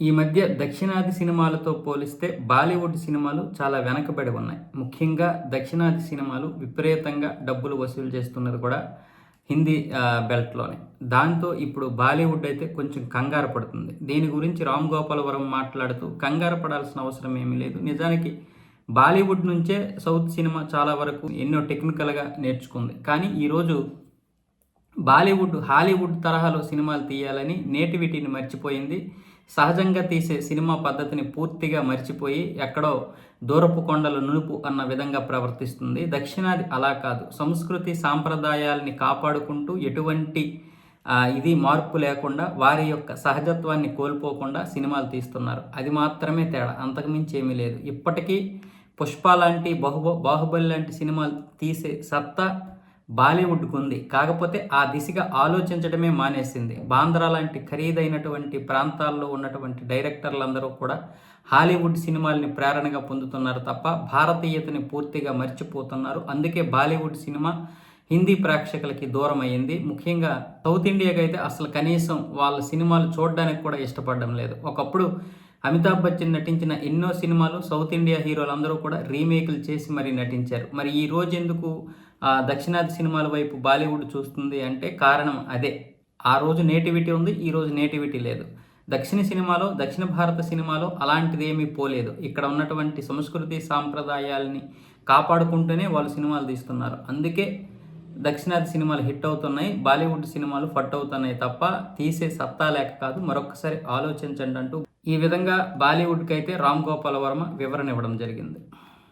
ఈ మధ్య దక్షిణాది సినిమాలతో పోలిస్తే బాలీవుడ్ సినిమాలు చాలా వెనకబడి ఉన్నాయి. ముఖ్యంగా దక్షిణాది సినిమాలు విపరీతంగా డబ్బులు వసూలు చేస్తున్నది కూడా హిందీ బెల్ట్లోనే. దాంతో ఇప్పుడు బాలీవుడ్ అయితే కొంచెం కంగారు పడుతుంది. దీని గురించి రామ్ గోపాల్ వరం మాట్లాడుతూ కంగారు పడాల్సిన అవసరం ఏమీ లేదు. నిజానికి బాలీవుడ్ నుంచే సౌత్ సినిమా చాలా వరకు ఎన్నో టెక్నికల్గా నేర్చుకుంది. కానీ ఈరోజు బాలీవుడ్ హాలీవుడ్ తరహాలో సినిమాలు తీయాలని నేటివిటీని మర్చిపోయింది సహజంగా తీసే సినిమా పద్ధతిని పూర్తిగా మర్చిపోయి ఎక్కడో దూరపు కొండల నునుపు అన్న విధంగా ప్రవర్తిస్తుంది. దక్షిణాది అలా కాదు. సంస్కృతి సాంప్రదాయాల్ని కాపాడుకుంటూ ఎటువంటి ఇది మార్పు లేకుండా వారి యొక్క సహజత్వాన్ని కోల్పోకుండా సినిమాలు తీస్తున్నారు. అది మాత్రమే తేడా. అంతకుమించి ఏమీ లేదు. ఇప్పటికీ పుష్ప లాంటి బాహుబ బాహుబలి లాంటి సినిమాలు తీసే సత్తా బాలీవుడ్కు ఉంది కాకపోతే ఆ దిశగా ఆలోచించడమే మానేసింది. బాంద్రా లాంటి ఖరీదైనటువంటి ప్రాంతాల్లో ఉన్నటువంటి డైరెక్టర్లందరూ కూడా హాలీవుడ్ సినిమాల్ని ప్రేరణగా పొందుతున్నారు తప్ప భారతీయతని పూర్తిగా మర్చిపోతున్నారు. అందుకే బాలీవుడ్ సినిమా హిందీ ప్రేక్షకులకి దూరం అయ్యింది ముఖ్యంగా సౌత్ ఇండియాకి అయితే అసలు కనీసం వాళ్ళ సినిమాలు చూడడానికి కూడా ఇష్టపడడం లేదు. ఒకప్పుడు అమితాబ్ బచ్చన్ నటించిన ఎన్నో సినిమాలు సౌత్ ఇండియా హీరోలందరూ కూడా రీమేక్లు చేసి మరి నటించారు. మరి ఈ రోజు ఎందుకు దక్షిణాది సినిమాల వైపు బాలీవుడ్ చూస్తుంది అంటే కారణం అదే. ఆ రోజు నేటివిటీ ఉంది ఈ రోజు నేటివిటీ లేదు. దక్షిణ సినిమాలో దక్షిణ భారత సినిమాలో అలాంటిది ఏమీ పోలేదు. ఇక్కడ ఉన్నటువంటి సంస్కృతి సాంప్రదాయాల్ని కాపాడుకుంటూనే వాళ్ళు సినిమాలు తీస్తున్నారు. అందుకే దక్షిణాది సినిమాలు హిట్ అవుతున్నాయి బాలీవుడ్ సినిమాలు ఫట్ అవుతున్నాయి తప్ప తీసే సత్తా లేక కాదు. మరొకసారి ఆలోచించండి అంటూ ఈ విధంగా బాలీవుడ్కి అయితే రామ్ గోపాల్ వర్మ వివరణ ఇవ్వడం జరిగింది.